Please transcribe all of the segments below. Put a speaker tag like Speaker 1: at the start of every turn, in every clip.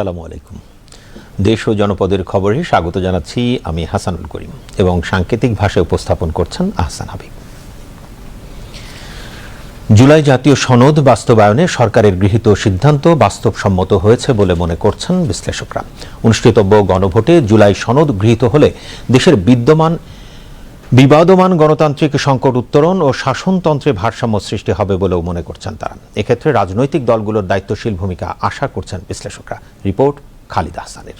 Speaker 1: আসসালামু আলাইকুম। দেশ ও জনপদের খবরে স্বাগত জানাচ্ছি আমি হাসানুল করিম এবং সাংকেতিক ভাষায় উপস্থাপন করছেন আহসান হাবিব। জুলাই জাতীয় সনদ বাস্তবায়নে সরকারের গৃহীত সিদ্ধান্ত বাস্তবসম্মত হয়েছে বলে মনে করছেন বিশ্লেষকরা। অনুষ্ঠিতব্য গণভোটে জুলাই সনদ গৃহীত হলে দেশের বিদ্যমান বিবাদমান গণতান্ত্রিক সংকট উত্তরণ ও শাসনতন্ত্রে ভারসাম্য সৃষ্টি হবে বলেও মনে করছেন তারা। এক্ষেত্রে রাজনৈতিক দলগুলোর দায়িত্বশীল ভূমিকা আশা করছেন বিশ্লেষকরা। রিপোর্ট খালিদ আহসানের।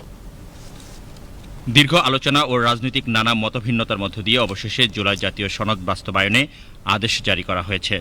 Speaker 2: দীর্ঘ আলোচনা ও রাজনৈতিক নানা মতভিন্নতার মধ্য দিয়ে অবশেষে জুলাই জাতীয় সনদ বাস্তবায়নে আদেশ জারি করা হয়েছে।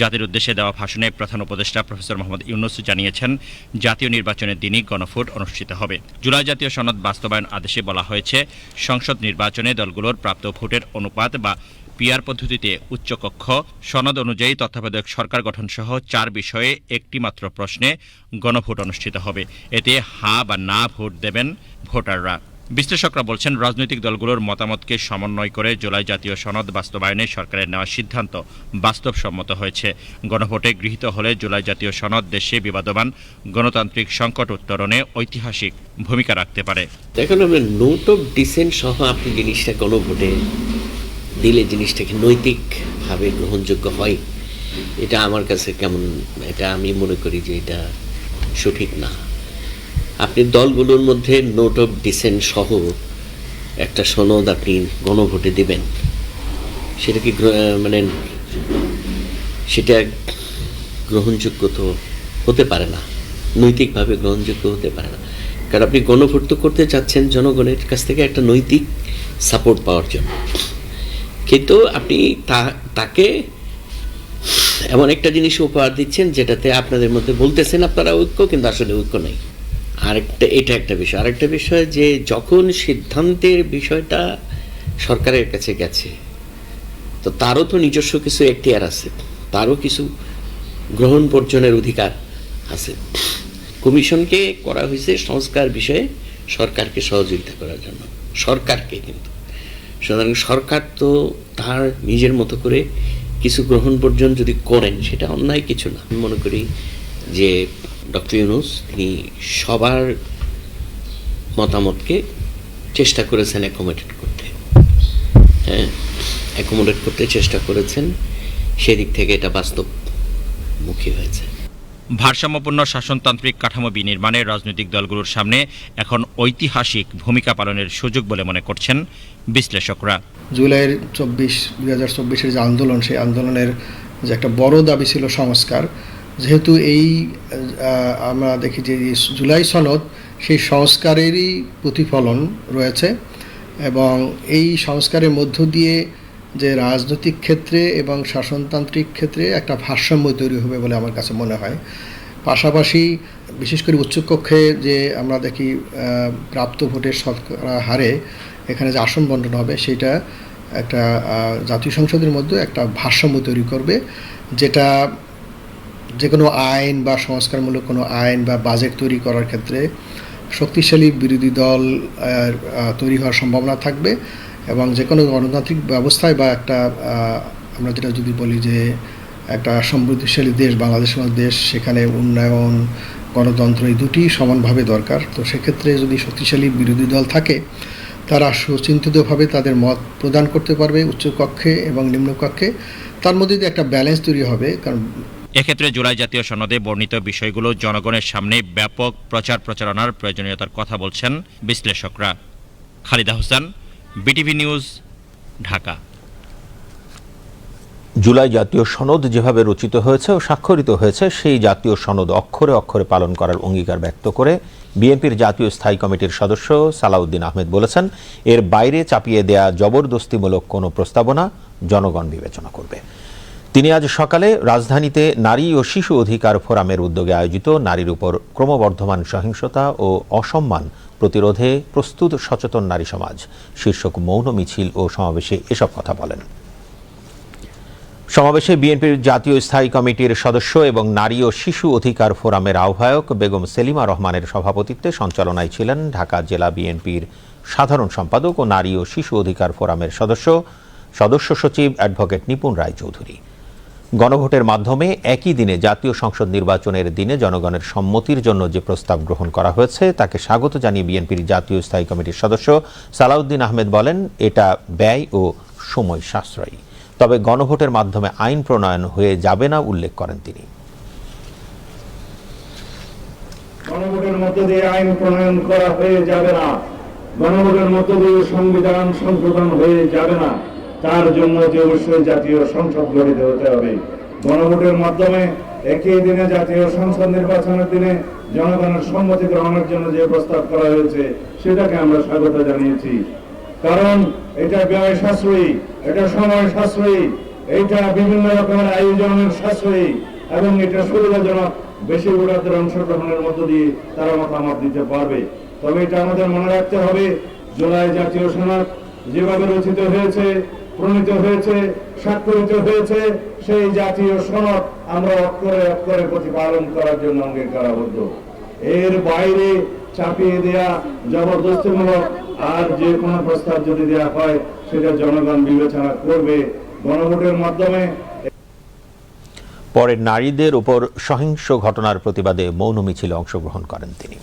Speaker 2: জাতির উদ্দেশ্যে দেওয়া ভাষণে প্রধান উপদেষ্টা প্রফেসর মোহাম্মদ ইউনুস জানিয়েছেন, জাতীয় নির্বাচনের দিনই গণভোট অনুষ্ঠিত হবে। জুলাই জাতীয় সনদ বাস্তবায়ন আদেশে বলা হয়েছে, সংসদ নির্বাচনে দলগুলোর প্রাপ্ত ভোটের অনুপাত বা পিআর পদ্ধতিতে উচ্চকক্ষ, সনদ অনুযায়ী তত্ত্বাবধায়ক সরকার গঠন সহ চার বিষয়ে একটি মাত্র প্রশ্নে গণভোট অনুষ্ঠিত হবে। এতে হা বা না ভোট দেবেন ভোটাররা। বিশ্লেষকরা বলছেন, রাজনৈতিক দলগুলোর মতামতকে সমন্বয় করে জুলাই জাতীয় সনদ বাস্তবায়নে সরকারের নেওয়া সিদ্ধান্ত বাস্তবসম্মত হয়েছে। গণভোটে গৃহীত হলে জুলাই জাতীয় সনদ দেশে বিবাদমান, গণতান্ত্রিক সংকট উত্তরণে ঐতিহাসিক ভূমিকা রাখতে পারে।
Speaker 3: দেখুন, আমরা নোট অফ ডিসেন্ট সহ আপনি জিনিসটা কোনো ভোটে দিলে জিনিসটাকে নৈতিকভাবে গ্রহণযোগ্য হয়। এটা আমার কাছে কেমন, এটা আমি মনে করি যে এটা সঠিক না। আপনি দলগুলোর মধ্যে নোট অফ ডিসেন্ট সহ একটা সনদ আপনি গণভোটে দেবেন। সেটা কি মানে সেটা গ্রহণযোগ্য তো হতে পারে না। নৈতিকভাবে গ্রহণযোগ্য হতে পারে না। কারণ আপনি গণভোট তো করতে চাচ্ছেন জনগণের কাছ থেকে একটা নৈতিক সাপোর্ট পাওয়ার জন্য। কিন্তু আপনি তাকে এমন একটা জিনিস উপহার দিচ্ছেন যেটাতে আপনাদের মধ্যে বলতেছেন আপনারা ঐক্য, কিন্তু আসলে ঐক্য নেই। আরেকটা, এটা একটা বিষয়। আরেকটা বিষয় যে যখন সিদ্ধান্তের বিষয়টা সরকারের কাছে গেছে, তো তারও তো নিজস্ব কিছু এখতিয়ার আছে, তারও কিছু গ্রহণ বর্জনের অধিকার আছে। কমিশনকে করা হয়েছে সংস্কার বিষয়ে সরকারকে সহযোগিতা করার জন্য, সরকারকে কিন্তু। সুতরাং সরকার তো তার নিজের মতো করে কিছু গ্রহণ বর্জন যদি করেন, সেটা অন্যায় কিছু না। আমি মনে করি যে ডক্টর ইউনুস তিনি সবার মতামতকে চেষ্টা করেছেন অ্যাকোমোডেট করতে। হ্যাঁ অ্যাকোমোডেট করতে চেষ্টা করেছেন সেদিক থেকে এটা বাস্তবমুখী হয়েছে।
Speaker 2: ভারসাম্যপূর্ণ শাসনতান্ত্রিক কাঠামো বিনির্মাণে রাজনৈতিক দলগুলোর সামনে এখন ঐতিহাসিক ভূমিকা পালনের সুযোগ বলে মনে করছেন বিশ্লেষকরা।
Speaker 4: জুলাইয়ের চব্বিশ দুই হাজার চব্বিশের যে আন্দোলন সেই আন্দোলনের যে একটা বড় দাবি ছিল সংস্কার যেহেতু এই আমরা দেখি যে জুলাই সনদ সেই সংস্কারেরই প্রতিফলন রয়েছে এবং এই সংস্কারের মধ্য দিয়ে যে রাজনৈতিক ক্ষেত্রে এবং শাসনতান্ত্রিক ক্ষেত্রে একটা ভারসাম্য তৈরি হবে বলে আমার কাছে মনে হয়। পাশাপাশি বিশেষ করে উচ্চকক্ষে যে আমরা দেখি প্রাপ্ত ভোটের শতকরা হারে এখানে যে আসন বন্টন হবে সেটা একটা জাতীয় সংসদের মধ্যে একটা ভারসাম্য তৈরি করবে, যেটা যে কোনো আইন বা সংস্কারমূলক কোনো আইন বা বাজেট তৈরি করার ক্ষেত্রে শক্তিশালী বিরোধী দল তৈরি হওয়ার সম্ভাবনা থাকবে এবং যে কোনো গণতান্ত্রিক ব্যবস্থায় বা একটা আমরা যেটা যদি বলি যে একটা সমৃদ্ধিশালী দেশ বাংলাদেশের মতো দেশ, সেখানে উন্নয়ন, গণতন্ত্র এই দুটি সমানভাবে দরকার। তো সেক্ষেত্রে যদি শক্তিশালী বিরোধী দল থাকে, তারা সুচিন্তিতভাবে তাদের মত প্রদান করতে পারবে উচ্চকক্ষে এবং নিম্নকক্ষে। তার মধ্যে একটা ব্যালেন্স তৈরি হবে, কারণ
Speaker 2: এক্ষেত্রে জুলাই জাতীয় সনদে বর্ণিত বিষয়গুলো জনগণের সামনে ব্যাপক প্রচার প্রচারণার প্রয়োজনীয়তার কথা বলছেন বিশ্লেষকরা। Khalida Hossain, BTV news, Dhaka.
Speaker 1: July জাতীয় সনদ যেভাবে রচিত হয়েছে ও স্বাক্ষরিত হয়েছে, সেই জাতীয় সনদ অক্ষরে অক্ষরে পালন করার অঙ্গীকার ব্যক্ত করে বিএনপির জাতীয় স্থায়ী কমিটির সদস্য সালাউদ্দিন আহমেদ বলেছেন, এর বাইরে চাপিয়ে দেয়া জবরদস্তিমূলক কোনো প্রস্তাবনা জনগণ বিবেচনা করবে। তিনি আজ সকালে রাজধানীতে নারী ও শিশু অধিকার ফোরামের উদ্যোগে আয়োজিত নারীর উপর ক্রমবর্ধমান সহিংসতা ও অসম্মান প্রতিরোধে প্রস্তুত সচেতন নারী সমাজ। শীর্ষক মৌন মিছিল ও সমাবেশে এসব কথা বলেন। সমাবেশে বিএনপির জাতীয় স্থায়ী কমিটির সদস্য এবং নারী ও শিশু অধিকার ফোরামের আহ্বায়ক বেগম সেলিমা রহমানের সভাপতিত্বে সঞ্চালনায় ছিলেন ঢাকা জেলা বিএনপির সাধারণ সম্পাদক ও নারী ও শিশু অধিকার ফোরামের সদস্য। সদস্য সচিব অ্যাডভোকেট নিপুণ রায় চৌধুরী গণভোটের মাধ্যমে একই দিনে জাতীয় সংসদ নির্বাচনের দিনে জনগণের সম্মতির জন্য যে প্রস্তাব গ্রহণ করা হয়েছে, তাকে স্বাগত জানিয়ে বিএনপির জাতীয় স্থায়ী কমিটির সদস্য সালাউদ্দিন আহমেদ বলেন, এটা ব্যয় ও সময় সাশ্রয়ী। তবে গণভোটের মাধ্যমে আইন প্রণয়ন হয়ে যাবে না উল্লেখ করেন তিনি।
Speaker 5: গণভোটের মধ্য দিয়ে আইন প্রণয়ন করা হয়ে যাবে না। গণভোটের মধ্য দিয়ে সংবিধান সংশোধন হয়ে যাবে না। তার জন্য যে অবশ্যই জাতীয় সংসদ গঠিত হতে হবে। গণভোটের মাধ্যমে একই দিনে জাতীয় সংসদ নির্বাচনের দিনে জনগণের সম্মতি গ্রহণের জন্য যে প্রস্তাব করা হয়েছে, সেটাকে আমরা স্বাগত জানিয়েছি। কারণ এটা ব্যয় সাশ্রয়ী, এটা সময় সাশ্রয়ী, এটা বিভিন্ন রকমের আয়োজনের সাশ্রয়ী, এবং এটা সুবিধাজনক বেশি ভোটারদের অংশগ্রহণের মধ্য দিয়ে তারা মতামত দিতে পারবে। তবে এটা আমাদের মনে রাখতে হবে, জুলাই জাতীয় সনদ যেভাবে রচিত হয়েছে প্রণীত হয়েছে, স্বাক্ষরিত হয়েছে, সেই জাতীয় সনদ আমরা অক্ষরে অক্ষরে প্রতিপালন করার জন্য অঙ্গীকারাবদ্ধ। এর বাইরে চাপিয়ে দেয়া জবরদস্তিমূলক আর যে কোনো প্রস্তাব যদি দেয়া হয়, সেটা জনগণ বিবেচনা করবে গণভোটের মাধ্যমে।
Speaker 1: পরে নারীদের উপর সহিংস ঘটনার প্রতিবাদে মৌন মিছিলে অংশগ্রহণ করেন তিনি।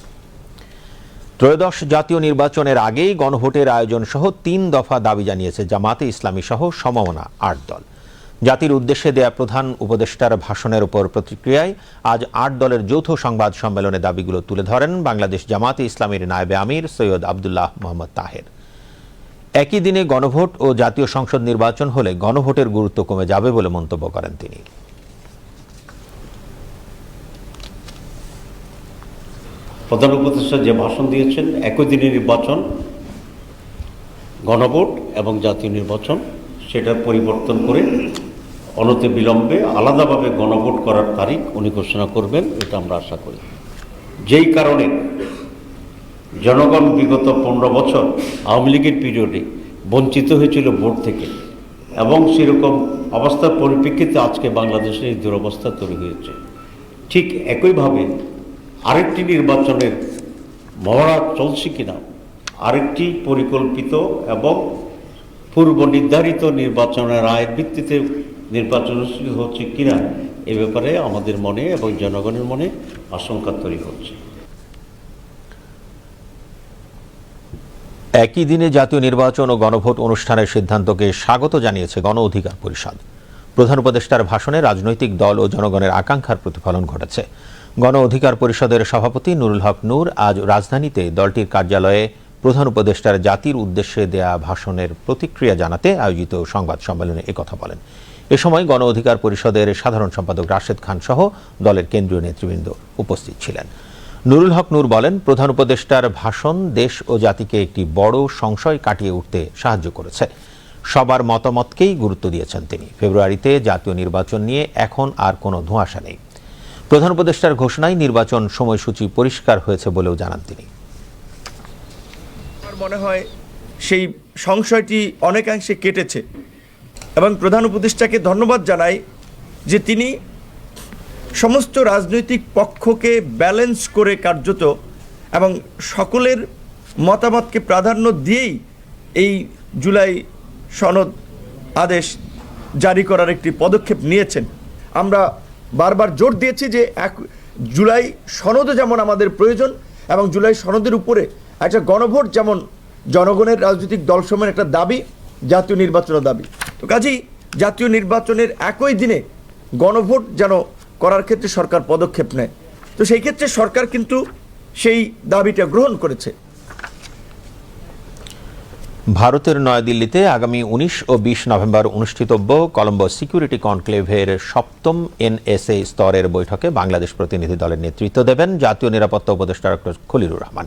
Speaker 1: ত্রয়োদশ জাতীয় নির্বাচনের আগেই গণভোটের আয়োজন সহ তিন দফা দাবি জানিয়েছে জামাতে ইসলামী সহ সমমনা আট দল। জাতির উদ্দেশ্যে দেয়া প্রধান উপদেষ্টার ভাষণের উপর প্রতিক্রিয়ায় আজ আট দলের যৌথ সংবাদ সম্মেলনে দাবিগুলো তুলে ধরেন বাংলাদেশ জামাতে ইসলামীর নায়েবে আমির সৈয়দ আবদুল্লাহ মোহাম্মদ তাহের। একই দিনে গণভোট ও জাতীয় সংসদ নির্বাচন হলে গণভোটের গুরুত্ব কমে যাবে বলে মন্তব্য করেন তিনি।
Speaker 6: প্রধান উপদেষ্টা যে ভাষণ দিয়েছেন, একই দিনে নির্বাচন, গণভোট এবং জাতীয় নির্বাচন, সেটা পরিবর্তন করে অনতি বিলম্বে আলাদাভাবে গণভোট করার তারিখ উনি ঘোষণা করবেন, এটা আমরা আশা করি। যেই কারণে জনগণ বিগত পনেরো বছর আওয়ামী লীগের পিরিয়ডে বঞ্চিত হয়েছিল ভোট থেকে এবং সেরকম অবস্থার পরিপ্রেক্ষিতে আজকে বাংলাদেশে এই দুরবস্থা তৈরি হয়েছে। ঠিক একইভাবে আরেকটি নির্বাচনের মহড়া চলছে কিনা? আরেকটি পরিকল্পিত এবং পূর্ব নির্ধারিত নির্বাচনের আয়ের ভিত্তিতে নির্বাচন অনুষ্ঠিত হচ্ছে কিনা এ ব্যাপারে আমাদের মনে এবং জনগণের মনে আশঙ্কা তৈরি হচ্ছে।
Speaker 1: একই দিনে জাতীয় নির্বাচন ও গণভোট অনুষ্ঠানের সিদ্ধান্তকে স্বাগত জানিয়েছে গণ অধিকার পরিষদ। প্রধান উপদেষ্টার ভাষণে রাজনৈতিক দল ও জনগণের আকাঙ্ক্ষার প্রতিফলন ঘটেছে। গণ অধিকার পরিষদের সভাপতি নুরুল হক নূর আজ রাজধানীতে দলটির কার্যালয়ে প্রধান উপদেষ্টার জাতির উদ্দেশ্যে দেয়া ভাষণের প্রতিক্রিয়া জানাতে আয়োজিত সংবাদ সম্মেলনে একথা বলেন। এ সময় গণ অধিকার পরিষদের সাধারণ সম্পাদক রাশেদ খান সহ দলের কেন্দ্রীয় নেতৃবৃন্দ উপস্থিত ছিলেন। নুরুল হক নূর বলেন, প্রধান উপদেষ্টার ভাষণ দেশ ও জাতিকে একটি বড় সংশয় কাটিয়ে উঠতে সাহায্য করেছে। সবার মতামতকেই গুরুত্ব দিয়েছেন তিনি। ফেব্রুয়ারিতে জাতীয় নির্বাচন নিয়ে এখন আর কোনো ধোঁয়াশা নেই। প্রধান উপদেষ্টার ঘোষণায় নির্বাচন সময়সূচি পরিষ্কার হয়েছে বলেও জানান তিনি।
Speaker 7: আমার মনে হয় সেই সংশয়টি অনেকাংশে কেটেছে এবং প্রধান উপদেষ্টাকে ধন্যবাদ জানাই যে তিনি সমস্ত রাজনৈতিক পক্ষকে ব্যালেন্স করে কার্যত এবং সকলের মতামতকে প্রাধান্য দিয়েই এই জুলাই সনদ আদেশ জারি করার একটি পদক্ষেপ নিয়েছেন। আমরা বারবার জোর দিয়েছি যে এক জুলাই সনদও যেমন আমাদের প্রয়োজন এবং জুলাই সনদের উপরে একটা গণভোট যেমন জনগণের রাজনৈতিক দলসমূহের একটা দাবি, জাতীয় নির্বাচনের দাবি। তো কাজেই জাতীয় নির্বাচনের একই দিনে গণভোট যেন করার ক্ষেত্রে সরকার পদক্ষেপ নেয়। তো সেই ক্ষেত্রে সরকার কিন্তু সেই দাবিটা গ্রহণ করেছে।
Speaker 1: ভারতের নয়াদিল্লিতে আগামী উনিশ ও বিশ নভেম্বর অনুষ্ঠিতব্য কলম্বো সিকিউরিটি কনক্লেভের সপ্তম এনএসএ স্তরের বৈঠকে বাংলাদেশ প্রতিনিধি দলের নেতৃত্ব দেবেন জাতীয় নিরাপত্তা উপদেষ্টা ডক্টর খলিলুর রহমান।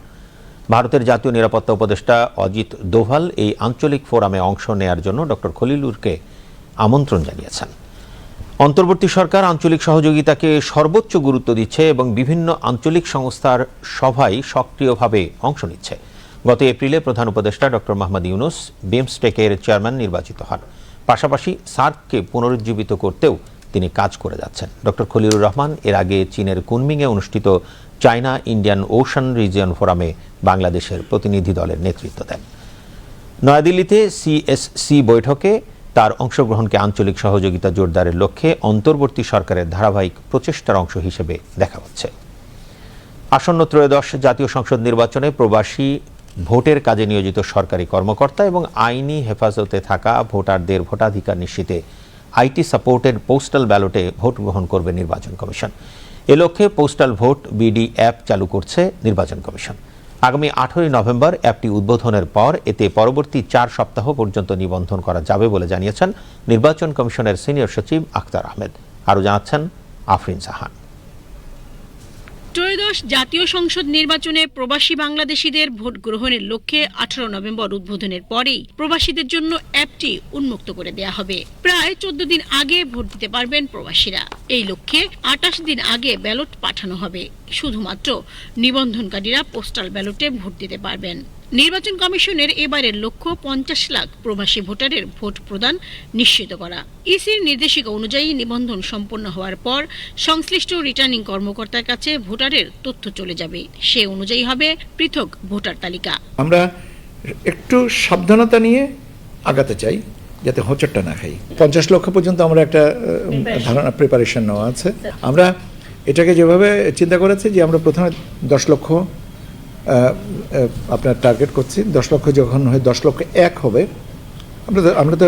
Speaker 1: ভারতের জাতীয় নিরাপত্তা উপদেষ্টা অজিত দোভাল এই আঞ্চলিক ফোরামে অংশ নেয়ার জন্য ডক্টর খলিলুরকে আমন্ত্রণ জানিয়েছেন। অন্তর্বর্তী সরকার আঞ্চলিক সহযোগিতাকে সর্বোচ্চ গুরুত্ব দিচ্ছে এবং বিভিন্ন আঞ্চলিক সংস্থার সভায় সক্রিয়ভাবে অংশ নিচ্ছে। গত এপ্রিলে প্রধান উপদেষ্টা ডক্টর মোহাম্মদ ইউনুস বিমস্টেকের চেয়ারম্যান নির্বাচিত হন। পাশাপাশি সার্ককে পুনরুজ্জীবিত করতেও তিনি কাজ করে যাচ্ছেন। ডক্টর খলিলুর রহমান এর আগে চীনের কুনমিংয়ে অনুষ্ঠিত চায়না ইন্ডিয়ান ওশান রিজিয়ন ফোরামে বাংলাদেশের প্রতিনিধি দলের নেতৃত্ব দেন। নয়াদিল্লিতে সিএসসি বৈঠকে তার অংশগ্রহণকে আঞ্চলিক সহযোগিতা জোরদারের লক্ষ্যে অন্তর্বর্তী সরকারের ধারাবাহিক প্রচেষ্টার অংশ হিসেবে দেখা হচ্ছে। আসন্ন ত্রয়োদশ জাতীয় সংসদ নির্বাচনে প্রবাসী ভোটের কাজে নিয়োজিত সরকারি কর্মকর্তা এবং আইনি হেফাজতে থাকা ভোটারদের ভোটাধিকার নিশ্চিতে আইটি সাপোর্টেড পোস্টাল ব্যালটে ভোট গ্রহণ করবে নির্বাচন কমিশন। এ লক্ষ্যে পোস্টাল ভোট বিডি অ্যাপ চালু করছে নির্বাচন কমিশন। আগামী আঠেরোই নভেম্বর অ্যাপটি উদ্বোধনের পর এতে পরবর্তী চার সপ্তাহ পর্যন্ত নিবন্ধন করা যাবে বলে জানিয়েছেন নির্বাচন কমিশনের সিনিয়র সচিব আখতার আহমেদ। আরও জানাচ্ছেন আফরিন জাহান
Speaker 8: ত্রয়োদশ জাতীয় সংসদ নির্বাচনে প্রবাসী বাংলাদেশিদের ভোট গ্রহণের লক্ষ্যে আঠারো নভেম্বর উদ্বোধনের পরেই প্রবাসীদের জন্য অ্যাপটি উন্মুক্ত করে দেয়া হবে। প্রায় চোদ্দ দিন আগে ভোট দিতে পারবেন প্রবাসীরা। এই লক্ষ্যে আটাশ দিন আগে ব্যালট পাঠানো হবে। শুধুমাত্র নিবন্ধনকারীরা পোস্টাল ব্যালটে ভোট দিতে পারবেন। নির্বাচন কমিশনের এবারের লক্ষ্য পঞ্চাশ লাখ প্রবাসী ভোটারের ভোট প্রদান নিশ্চিত করা। ইসির নির্দেশিকা অনুযায়ী নিবন্ধন সম্পন্ন হওয়ার পর সংশ্লিষ্ট রিটার্নিং কর্মকর্তার কাছে ভোটারের তথ্য চলে যাবে। সে অনুযায়ী হবে পৃথক ভোটার তালিকা।
Speaker 9: আমরা একটু সাবধানতা নিয়ে আগাতে চাই যাতে হোঁচটটা না খাই। পঞ্চাশ লক্ষ পর্যন্ত আমরা একটা ধারণা প্রিপারেশন নেওয়া আছে। আমরা এটাকে যেভাবে চিন্তা করেছি যে আমরা প্রথমে দশ লক্ষ আপনার টার্গেট করছি। দশ লক্ষ যখন হয়, দশ লক্ষ এক হবে, আমরা তো আমরা তো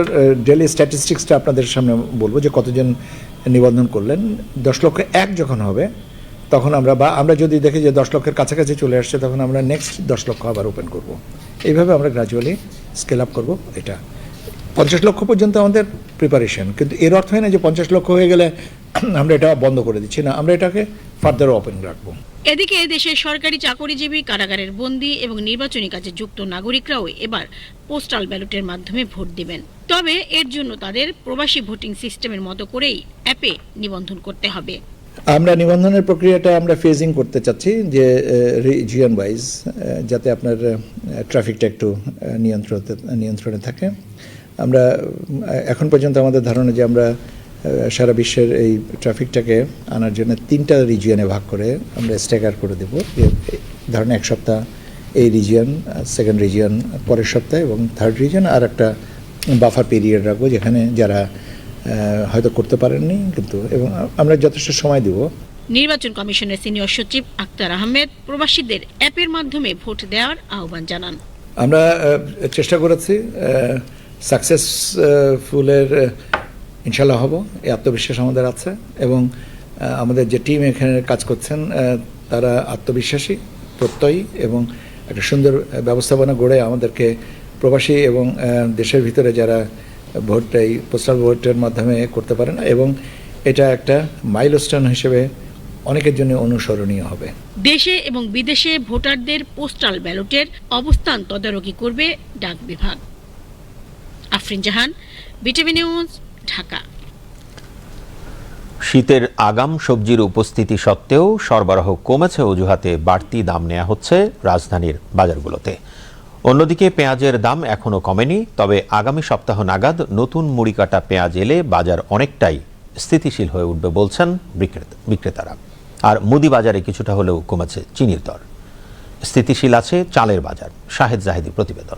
Speaker 9: ডেলি স্ট্যাটিস্টিক্সটা আপনাদের সামনে বলব যে কতজন নিবন্ধন করলেন। দশ লক্ষ এক যখন হবে, তখন আমরা, বা আমরা যদি দেখি যে দশ লক্ষের কাছাকাছি চলে আসছে, তখন আমরা নেক্সট দশ লক্ষ আবার ওপেন করব। এইভাবে আমরা গ্রাজুয়ালি স্কেল আপ করব এটা। পঞ্চাশ লক্ষ পর্যন্ত আমাদের প্রিপারেশন কিন্তু এর অর্থ হয় না যে পঞ্চাশ লক্ষ হয়ে গেলে আমরা এটা বন্ধ করে দিচ্ছি। না, আমরা এটাকে ফার্দার ওপেন রাখব।
Speaker 8: এদিকে দেশের সরকারি চাকরিজীবী কারাগারের বন্দী এবং নির্বাচনী কাজে যুক্ত নাগরিকরাও এবার পোস্টাল ব্যালটের মাধ্যমে ভোট দিবেন। তবে এর জন্য তাদের প্রবাসী ভোটিং সিস্টেমের মতো করেই অ্যাপে নিবন্ধন করতে হবে।
Speaker 9: আমরা নিবন্ধনের প্রক্রিয়াটা আমরা ফেজিং করতে চাচ্ছি যে রিজিয়ন ওয়াইজ যাতে আপনার ট্রাফিকটা একটু নিয়ন্ত্রণে নিয়ন্ত্রণে থাকে। আমরা এখন পর্যন্ত আমাদের ধারণা যে আমরা সারা বিশ্বের এই ট্রাফিকটাকে আনার জন্য তিনটা রিজিয়নে ভাগ করে আমরা স্টেকার করে দেব। ধরেন এক সপ্তাহ এই রিজিয়ন সেকেন্ড রিজিয়ন পরের সপ্তাহে এবং থার্ড রিজিয়ন আর একটা বাফার পিরিয়ড রাখব যেখানে যারা হয়তো করতে পারেননি কিন্তু এবং আমরা যথেষ্ট সময় দিব।
Speaker 8: নির্বাচন কমিশনের সিনিয়র সচিব আক্তার আহমেদ প্রবাসীদের অ্যাপের মাধ্যমে ভোট দেওয়ার আহ্বান জানান।
Speaker 9: আমরা চেষ্টা করেছি সাকসেসফুলের ইনশাল্লাহ হব, এই আত্মবিশ্বাস আমাদের আছে এবং আমাদের যে টিম এখানে কাজ করছেন তারা আত্মবিশ্বাসী, প্রত্যয়ী এবং একটা সুন্দর ব্যবস্থাপনা গড়ে আমাদেরকে প্রবাসী এবং দেশের ভিতরে যারা ভোট এই পোস্টাল ভোটের মাধ্যমে করতে পারে না এবং এটা একটা মাইলস্টোন হিসেবে অনেকের জন্য অনুসরণীয় হবে।
Speaker 8: দেশে এবং বিদেশে ভোটারদের পোস্টাল ব্যালটের অবস্থান তদারকি করবে ডাক বিভাগ। Afrin Jahan BTV news Dhaka.
Speaker 1: শীতের আগাম সবজির উপস্থিতি সত্ত্বেও সরবরাহ কমেছে, অজুহাতে বাড়তি দাম নেওয়া হচ্ছে রাজধানীর বাজারগুলোতে। অন্যদিকে পেঁয়াজের দাম এখনও কমেনি, তবে আগামী সপ্তাহ নাগাদ নতুন মুড়ি কাটা পেঁয়াজ এলে বাজার অনেকটাই স্থিতিশীল হয়ে উঠবে বলছেন বিক্রেতা- বিক্রেতারা। আর মুদি বাজারে কিছুটা হলেও কমেছে চিনির দর। স্থিতিশীল আছে চালের বাজার, শাহেদ জাহেদি প্রতিবেদন।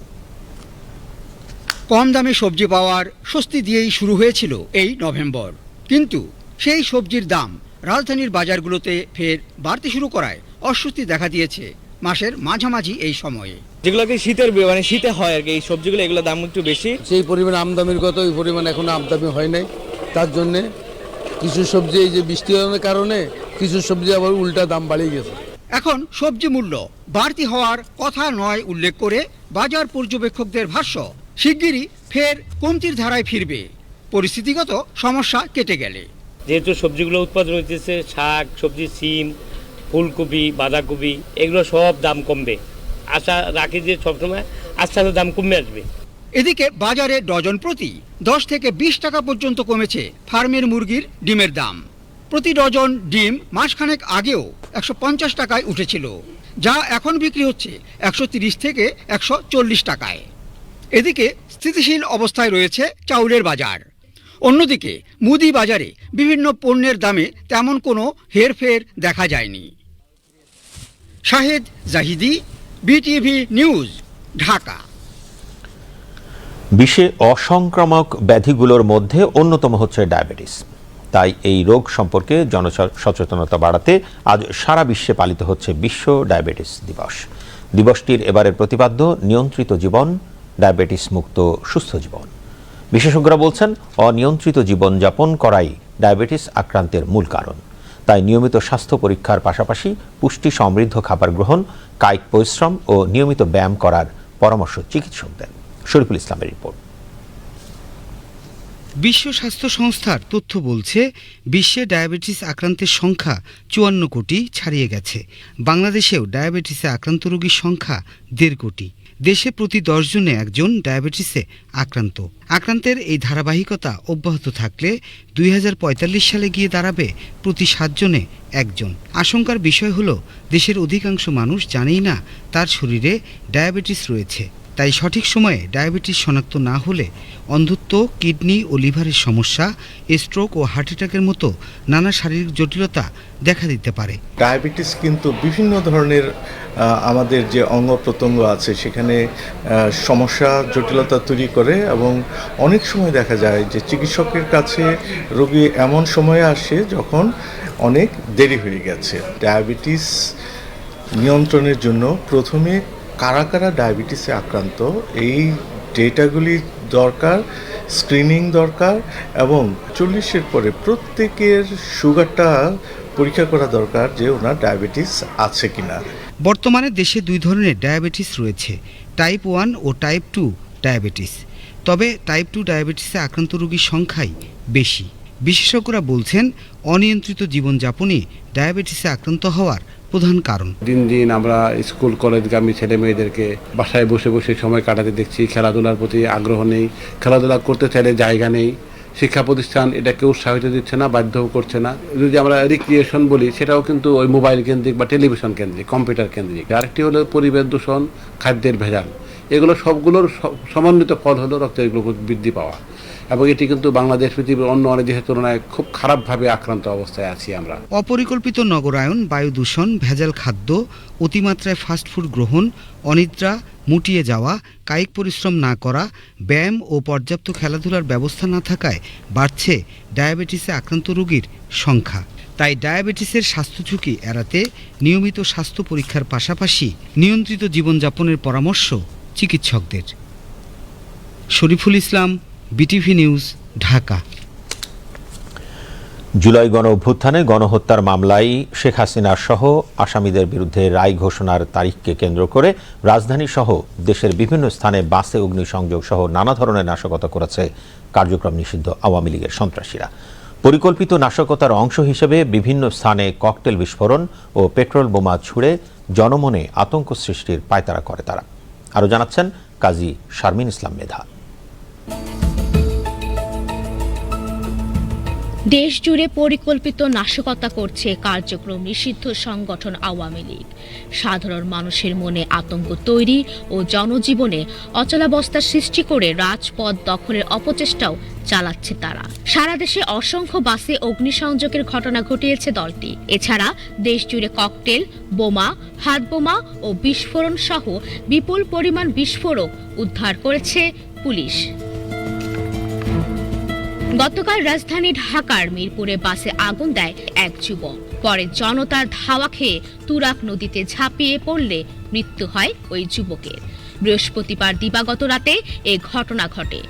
Speaker 10: কম দামে সবজি পাওয়ার স্বস্তি দিয়েই শুরু হয়েছিল এই নভেম্বর। কিন্তু সেই সবজির দাম রাজধানীর বাজারগুলোতে ফের বাড়তে শুরু করায় অস্বস্তি দেখা দিয়েছে মাসের মাঝামাঝি এই সময়ে।
Speaker 11: যেগুলোকে শীতের মানে শীতে হয় আর কি এই সবজিগুলো এগুলো দাম একটু বেশি।
Speaker 12: সেই পরিমাণ আমদামির কথা ওই পরিমাণ এখনও আমদামি হয় নাই। তার জন্যে কিছু সবজি এই যে বৃষ্টি হওয়ার কারণে কিছু সবজি আবার উল্টা দাম বাড়িয়ে গেছে।
Speaker 10: এখন সবজি মূল্য বাড়তি হওয়ার কথা নয় উল্লেখ করে বাজার পর্যবেক্ষকদের ভাষ্য শিগগিরই ফের কমতির ধারায় ফিরবে। পরিস্থিতিগত সমস্যা কেটে গেলে।
Speaker 11: যেহেতু সবজিগুলো উৎপাদন হইতেছে শাক সবজি সিম ফুলকপি বাঁধাকপি এগুলো সব দাম কমবে। আশা রাখি যে সবসময় আস্তে আস্তে দাম কমে আসবে।
Speaker 10: এদিকে বাজারে ডজন প্রতি দশ থেকে বিশ টাকা পর্যন্ত কমেছে ফার্মের মুরগির ডিমের দাম। প্রতি ডজন ডিম মাসখানেক আগেও একশো পঞ্চাশ টাকায় উঠেছিল যা এখন বিক্রি হচ্ছে একশো তিরিশ থেকে একশো চল্লিশ টাকায়। এদিকে স্থিতিশীল অবস্থায় রয়েছে চাউলের বাজার। অন্যদিকে মুদি বাজারে বিভিন্ন পণ্যের দামে তেমন কোনো হেরফের দেখা যায়নি। Shahed Zahidi, BTV news, Dhaka.
Speaker 1: বিশ্বে অসংক্রামক ব্যাধিগুলোর মধ্যে অন্যতম হচ্ছে ডায়াবেটিস। তাই এই রোগ সম্পর্কে জনসচেতনতা বাড়াতে আজ সারা বিশ্বে পালিত হচ্ছে বিশ্ব ডায়াবেটিস দিবস। দিবসটির এবারের প্রতিপাদ্য নিয়ন্ত্রিত জীবন ডায়াবেটিস মুক্ত, সুস্থ জীবন। বিশেষজ্ঞরা বলছেন, অনিয়ন্ত্রিত জীবনযাপন করাই ডায়াবেটিস আক্রান্তের মূল কারণ। তাই নিয়মিত স্বাস্থ্য পরীক্ষার পাশাপাশি পুষ্টি সমৃদ্ধ খাবার গ্রহণ, কায়িক পরিশ্রম ও নিয়মিত ব্যায়াম করার পরামর্শ চিকিৎসকদের শরীফুল ইসলামের রিপোর্ট।
Speaker 13: বিশ্ব স্বাস্থ্য সংস্থার তথ্য বলছে, বিশ্বে ডায়াবেটিস আক্রান্তের সংখ্যা চুয়ান্ন কোটি ছাড়িয়ে গেছে। বাংলাদেশেও ডায়াবেটিসে আক্রান্ত রোগীর সংখ্যা দেড় কোটি। দেশে প্রতি দশজনে একজন ডায়াবেটিসে আক্রান্ত। আক্রান্তের এই ধারাবাহিকতা অব্যাহত থাকলে দুই হাজার পঁয়তাল্লিশ সালে গিয়ে দাঁড়াবে প্রতি সাতজনে একজন। আশঙ্কার বিষয় হল, দেশের অধিকাংশ মানুষ জানেই না তার শরীরে ডায়াবেটিস রয়েছে। তাই সঠিক সময়ে ডায়াবেটিস শনাক্ত না হলে অন্ধত্ব, কিডনি ও লিভারের সমস্যা, স্ট্রোক ও হার্ট অ্যাটাকের মতো নানা শারীরিক জটিলতা দেখা দিতে পারে।
Speaker 14: ডায়াবেটিস কিন্তু বিভিন্ন ধরনের আমাদের যে অঙ্গ প্রত্যঙ্গ আছে সেখানে সমস্যা, জটিলতা তৈরি করে এবং অনেক সময় দেখা যায় যে চিকিৎসকের কাছে রোগী এমন সময়ে আসে যখন অনেক দেরি হয়ে গেছে। ডায়াবেটিস নিয়ন্ত্রণের জন্য প্রথমে কারা কারা ডায়াবেটিসে আক্রান্ত, এই ডেটাগুলি দরকার, স্ক্রিনিং দরকার এবং চল্লিশের পরে প্রত্যেকের সুগারটা পরীক্ষা করা দরকার যে ওনার ডায়াবেটিস আছে কিনা।
Speaker 13: বর্তমানে দেশে দুই ধরনের ডায়াবেটিস রয়েছে, টাইপ ওয়ান ও টাইপ টু ডায়াবেটিস। তবে টাইপ টু ডায়াবেটিসে আক্রান্ত রোগীর সংখ্যাই বেশি। বিশেষজ্ঞরা বলছেন, অনিয়ন্ত্রিত জীবনযাপনে ডায়াবেটিসে আক্রান্ত হওয়ার প্রধান কারণ।
Speaker 15: দিন দিন আমরা স্কুল, কলেজগামী ছেলে মেয়েদেরকে বাসায় বসে বসে সময় কাটাতে দেখছি, খেলাধুলার প্রতি আগ্রহ নেই, খেলাধুলা করতে চাইলে জায়গা নেই, শিক্ষা প্রতিষ্ঠান এটাকে উৎসাহিত দিচ্ছে না বাধ্যও করছে না। যদি আমরা রিক্রিয়েশন বলি, সেটাও কিন্তু ওই মোবাইল কেন্দ্রিক বা টেলিভিশন কেন্দ্রিক কম্পিউটার কেন্দ্রিক। আরেকটি হলো পরিবেশ দূষণ, খাদ্যের ভেজাল। এগুলো সবগুলোর সমন্বিত ফল হলো রক্তের গ্লুকোজ বৃদ্ধি পাওয়া। এবং এটি কিন্তু বাংলাদেশ পৃথিবীর অন্য অনেক দেশের তুলনায় খুব খারাপভাবে আক্রান্ত অবস্থায় আছি আমরা।
Speaker 13: অপরিকল্পিত নগরায়ন, বায়ু দূষণ, ভেজাল খাদ্য, অতিমাত্রায় ফাস্টফুড গ্রহণ, অনিদ্রা, মুটিয়ে যাওয়া, কায়িক পরিশ্রম না করা, ব্যায়াম ও পর্যাপ্ত খেলাধুলার ব্যবস্থা না থাকায় বাড়ছে ডায়াবেটিসে আক্রান্ত রোগীর সংখ্যা। তাই ডায়াবেটিসের স্বাস্থ্য ঝুঁকি এড়াতে নিয়মিত স্বাস্থ্য পরীক্ষার পাশাপাশি নিয়ন্ত্রিত জীবনযাপনের পরামর্শ চিকিৎসকদের। Shariful Islam BTV news, Dhaka.
Speaker 1: July গণ অভ্যুত্থানে গণহত্যার মামলায় শেখ হাসিনা সহ আসামিদের বিরুদ্ধে রায় ঘোষণার তারিখকে কেন্দ্র করে রাজধানী সহ দেশের বিভিন্ন স্থানে বাসে অগ্নিসংযোগ সহ নানা ধরনের নাশকতা করেছে কার্যক্রম নিষিদ্ধ আওয়ামী লীগের সন্ত্রাসীরা। পরিকল্পিত নাশকতার অংশ হিসেবে বিভিন্ন স্থানে ককটেল বিস্ফোরণ ও পেট্রোল বোমা ছুড়ে জনমনে আতঙ্ক সৃষ্টির পায়তারা করে তারা। আরও জানাচ্ছেন কাজী শারমিন ইসলাম মেধা।
Speaker 16: দেশ জুড়ে পরিকল্পিত নাশকতা করছে কার্যক্রম নিষিদ্ধ সংগঠন আওয়ামী লীগ। সাধারণ মানুষের মনে আতঙ্ক তৈরি ও জনজীবনে অচলাবস্থা সৃষ্টি করে রাজপথ দখলের অপচেষ্টাও চালাচ্ছে তারা। সারা দেশে অসংখ্য বাসে অগ্নিসংযোগের ঘটনা ঘটিয়েছে দলটি। এছাড়া দেশ জুড়ে ককটেল, বোমা হাত বোমা ও বিস্ফোরণ সহ বিপুল পরিমাণ বিস্ফোরক উদ্ধার করেছে পুলিশ। গতকাল রাজধানী ঢাকার মিরপুরে বাসে আগুন দেয় এক যুবক। পরে জনতার ধাওয়া খেয়ে তুরাক নদীতে ঝাঁপিয়ে পড়লে মৃত্যু হয় ওই যুবকের। বৃহস্পতিবার দিবাগত রাতে এ ঘটনা ঘটে।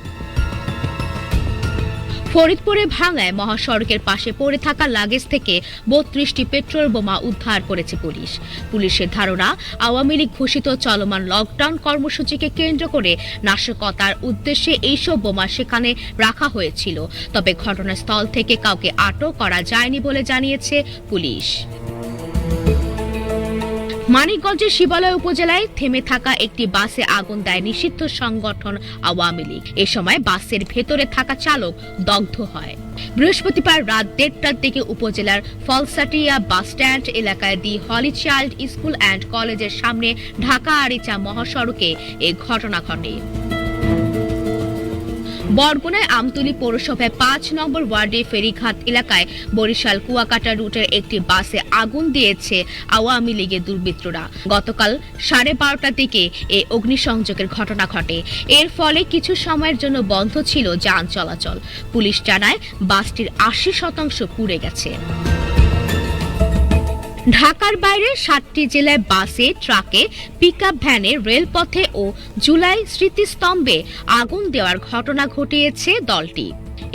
Speaker 16: ফরিদপুরে ভাঙায় মহাসড়কের পাশে পড়ে থাকা লাগেজ থেকে বত্রিশটি পেট্রোল বোমা উদ্ধার করেছে পুলিশ। পুলিশের ধারণা, আওয়ামী লীগ ঘোষিত চলমান লকডাউন কর্মসূচিকে কেন্দ্র করে নাশকতার উদ্দেশ্যে এইসব বোমা সেখানে রাখা হয়েছিল। তবে ঘটনাস্থল থেকে কাউকে আটক করা যায়নি বলে জানিয়েছে পুলিশ। মানিকগঞ্জের শিবালয় উপজেলায় থেমে থাকা একটি বাসে আগুন দেয় নিষিদ্ধ সংগঠন আওয়ামী লীগ। এ সময় বাসের ভেতরে থাকা চালক দগ্ধ হয়। বৃহস্পতিবার রাত দেড়টার দিকে উপজেলার ফলসাটিয়া বাস স্ট্যান্ড এলাকায় the holy child school and কলেজের সামনে ঢাকা আরিচা মহাসড়কে এ ঘটনা ঘটে। বরগুনায় আমতলী পৌরসভায় পাঁচ নম্বর ওয়ার্ডে ফেরিঘাট এলাকায় বরিশাল কুয়াকাটা রুটের একটি বাসে আগুন দিয়েছে আওয়ামী লীগের দুর্বৃত্তরা। গতকাল সাড়ে বারোটার দিকে এই অগ্নিসংযোগের ঘটনা ঘটে। এর ফলে কিছু সময়ের জন্য বন্ধ ছিল যান চলাচল। পুলিশ জানায় বাসটির আশি শতাংশ পুড়ে গেছে। ঢাকার বাইরে সাতটি জেলায় বাসে, ট্রাকে, পিকআপ ভ্যানে, রেলপথে ও জুলাই স্মৃতিস্তম্ভে আগুন দেওয়ার ঘটনা ঘটিয়েছে দলটি।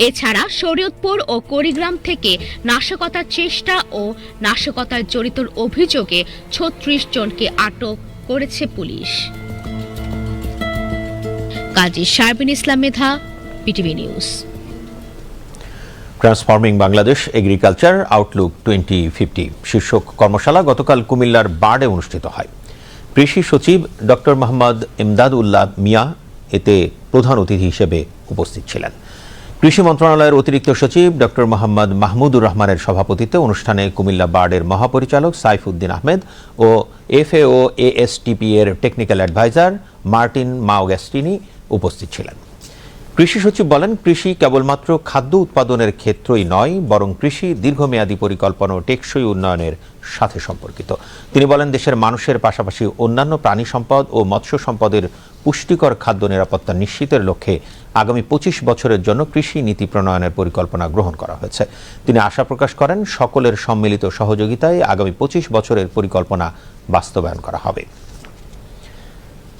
Speaker 16: এছাড়া শরীয়তপুর ও কুড়িগ্রাম থেকে নাশকতার চেষ্টা ও নাশকতার জড়িত অভিযোগে ছত্রিশ জনকে আটক করেছে police. Kazi Sharbin Islam Medha, PTV news.
Speaker 1: Transforming Bangladesh agriculture outlook twenty fifty শীর্ষক কর্মশালা গতকাল কুমিল্লার বার্ডে অনুষ্ঠিত হয়। কৃষি সচিব ডক্টর মোহাম্মদ ইমদাদ উল্লাহ মিয়া এতে প্রধান অতিথি হিসেবে উপস্থিত ছিলেন। কৃষি মন্ত্রণালয়ের অতিরিক্ত সচিব ডক্টর মোহাম্মদ মাহমুদুর রহমানের সভাপতিত্বে অনুষ্ঠানে কুমিল্লা বার্ডের মহাপরিচালক সাইফুদ্দিন আহমেদ ও এফএও এএসটিপি এর টেকনিক্যাল অ্যাডভাইজার মার্টিন মাওগ্যাস্টিনি উপস্থিত ছিলেন। কৃষি সচিব বলেন, কৃষি কেবলমাত্র খাদ্য উৎপাদনের ক্ষেত্রই নয়, বরং কৃষি দীর্ঘমেয়াদী পরিকল্পনা ও টেকসই উন্নয়নের সাথে সম্পর্কিত। তিনি বলেন, দেশের মানুষের পাশাপাশি অন্যান্য প্রাণী সম্পদ ও মৎস্য সম্পদের পুষ্টিকর খাদ্য নিরাপত্তা নিশ্চিতের লক্ষ্যে আগামী পঁচিশ বছরের জন্য কৃষি নীতি প্রণয়নের পরিকল্পনা গ্রহণ করা হয়েছে। তিনি আশা প্রকাশ করেন, সকলের সম্মিলিত সহযোগিতায় আগামী পঁচিশ বছরের পরিকল্পনা বাস্তবায়ন করা হবে।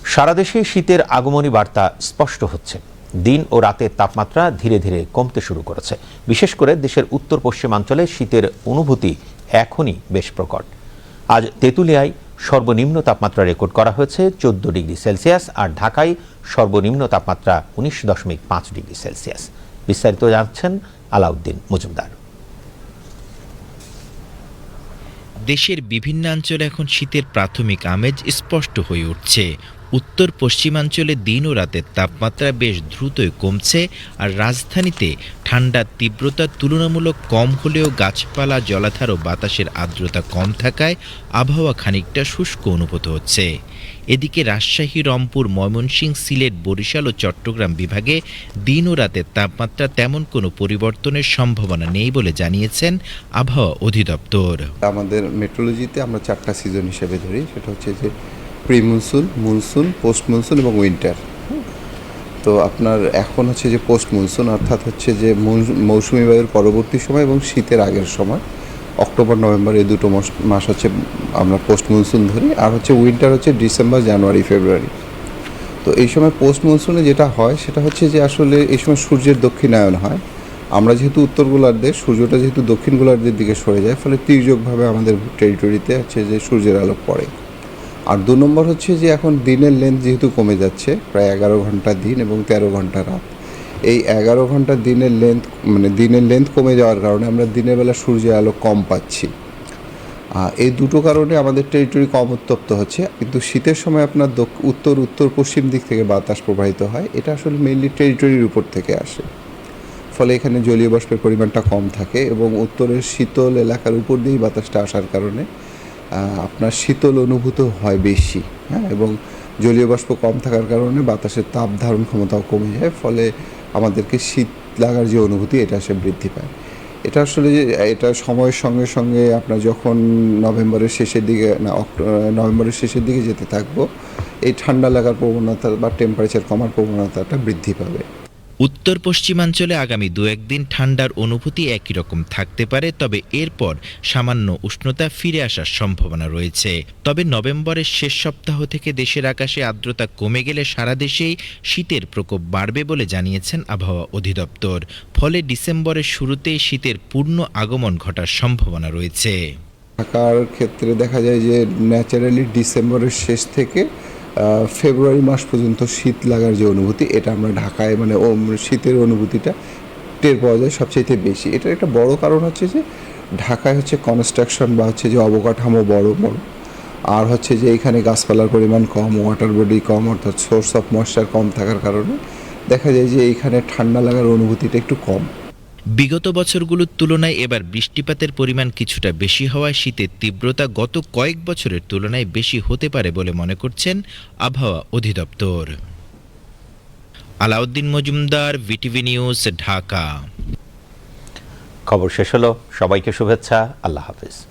Speaker 1: সারা দেশে শীতের আগমনী বার্তা স্পষ্ট হচ্ছে। দিন ও রাতের তাপমাত্রা ধীরে ধীরে কমতে শুরু করেছে। বিশেষ করে দেশের উত্তর পশ্চিমাঞ্চলে শীতের অনুভূতি এখনই বেশ প্রকট। আজ তেঁতুলিয়ায় সর্বনিম্ন তাপমাত্রা রেকর্ড করা হয়েছে চোদ্দ ডিগ্রি সেলসিয়াস আর ঢাকায় সর্বনিম্ন তাপমাত্রা উনিশ দশমিক পাঁচ ডিগ্রি সেলসিয়াস। বিস্তারিত জানছেন আলাউদ্দিন মজুমদার।
Speaker 17: দেশের বিভিন্ন অঞ্চলে এখন শীতের প্রাথমিক আমেজ স্পষ্ট হয়ে উঠছে। উত্তর পশ্চিমাঞ্চলে দিন ও রাতের তাপমাত্রা বেশ দ্রুতই কমছে আর রাজধানীতে ঠান্ডার তীব্রতা তুলনামূলক কম হলেও গাছপালা, জলাধার ও বাতাসের আর্দ্রতা কম থাকায় আবহাওয়া খানিকটা শুষ্ক অনুভূত হচ্ছে। এদিকে রাজশাহী, রংপুর, ময়মনসিংহ, সিলেট, বরিশাল ও চট্টগ্রাম বিভাগে দিন ও রাতের তাপমাত্রা তেমন কোনো পরিবর্তনের সম্ভাবনা নেই বলে জানিয়েছেন আবহাওয়া অধিদপ্তর।
Speaker 18: আমাদের মেট্রোলজিতে আমরা চারটা সিজন হিসেবে ধরি। সেটা হচ্ছে যে pre monsoon monsoon post monsoon এবং উইন্টার তো আপনার এখন হচ্ছে যে পোস্ট মনসুন অর্থাৎ হচ্ছে যে মৌসু- মৌসুমি বায়ুর পরবর্তী সময় এবং শীতের আগের সময়। অক্টোবর, নভেম্বর এই দুটো মাস হচ্ছে আমরা পোস্ট মনসুন ধরি, আর হচ্ছে উইন্টার হচ্ছে ডিসেম্বর, জানুয়ারি, ফেব্রুয়ারি। তো এই সময় পোস্ট মনসুনে যেটা হয়, সেটা হচ্ছে যে আসলে এই সময় সূর্যের দক্ষিণায়ন হয়। আমরা যেহেতু উত্তর গোলার্ধে সূর্যটা যেহেতু দক্ষিণ গোলার্ধের দিকে সরে যায়, ফলে তির্যকভাবে আমাদের টেরিটরিতে হচ্ছে যে সূর্যের আলো পড়ে। আর দু নম্বর হচ্ছে যে এখন দিনের লেন্থ যেহেতু কমে যাচ্ছে, প্রায় এগারো ঘণ্টা দিন এবং তেরো ঘণ্টা রাত। এই এগারো ঘণ্টা দিনের লেন্থ মানে দিনের লেন্থ কমে যাওয়ার কারণে আমরা দিনের বেলা সূর্যের আলো কম পাচ্ছি। এই দুটো কারণে আমাদের টেরিটরি কম উত্তপ্ত হচ্ছে। কিন্তু শীতের সময় আপনার উত্তর উত্তর, পশ্চিম দিক থেকে বাতাস প্রবাহিত হয়। এটা আসলে মেইনলি টেরিটরির উপর থেকে আসে। ফলে এখানে জলীয় বাষ্পের পরিমাণটা কম থাকে এবং উত্তরের শীতল এলাকার উপর দিয়েই বাতাসটা আসার কারণে আপনার শীতল অনুভূত হয় বেশি হ্যাঁ এবং জলীয় বাষ্প কম থাকার কারণে বাতাসের তাপ ধারণ ক্ষমতাও কমে যায়, ফলে আমাদেরকে শীত লাগার যে অনুভূতি, এটা সে বৃদ্ধি পায়। এটা আসলে যে, এটা সময়ের সঙ্গে সঙ্গে আপনার যখন নভেম্বরের শেষের দিকে, না নভেম্বরের শেষের দিকে যেতে থাকব, এই ঠান্ডা লাগার প্রবণতা বা টেম্পারেচার কমার প্রবণতাটা বৃদ্ধি পাবে।
Speaker 17: উত্তর পশ্চিমাঞ্চলে আগামী দু একদিন ঠান্ডার অনুভূতি একই রকম থাকতে পারে, তবে এরপর সামান্য উষ্ণতা ফিরে আসার সম্ভাবনা রয়েছে। তবে নভেম্বরের শেষ সপ্তাহ থেকে দেশের আকাশে আর্দ্রতা কমে গেলে সারা দেশেই শীতের প্রকোপ বাড়বে বলে জানিয়েছেন আবহাওয়া অধিদপ্তর। ফলে ডিসেম্বরের শুরুতেই শীতের পূর্ণ আগমন ঘটার সম্ভাবনা রয়েছে।
Speaker 18: ঢাকার ক্ষেত্রে দেখা যায় যে ন্যাচারালি ডিসেম্বরের শেষ থেকে ফেব্রুয়ারি মাস পর্যন্ত শীত লাগার যে অনুভূতি, এটা আমরা ঢাকায় মানে ও শীতের অনুভূতিটা টের পাওয়া যায় সবচাইতে বেশি। এটার একটা বড় কারণ হচ্ছে যে, ঢাকায় হচ্ছে কনস্ট্রাকশন বা হচ্ছে যে অবকাঠামো বড় বড়। আর হচ্ছে যে এখানে গাছপালার পরিমাণ কম ওয়াটার বডি কম, অর্থাৎ সোর্স অফ ময়েশ্চার কম থাকার কারণে দেখা যায় যে এইখানে ঠান্ডা লাগার অনুভূতিটা একটু কম।
Speaker 17: বিগত বছরগুলোর তুলনায় এবার বৃষ্টিপাতের পরিমাণ কিছুটা বেশি হওয়ায় শীতের তীব্রতা গত কয়েক বছরের তুলনায় বেশি হতে পারে বলে মনে করছেন আবহাওয়া অধিদপ্তর। Alauddin Majumdar, VTV news, Dhaka.
Speaker 1: খবর শেষ হলো। সবাইকে শুভেচ্ছা। আল্লাহ হাফিজ।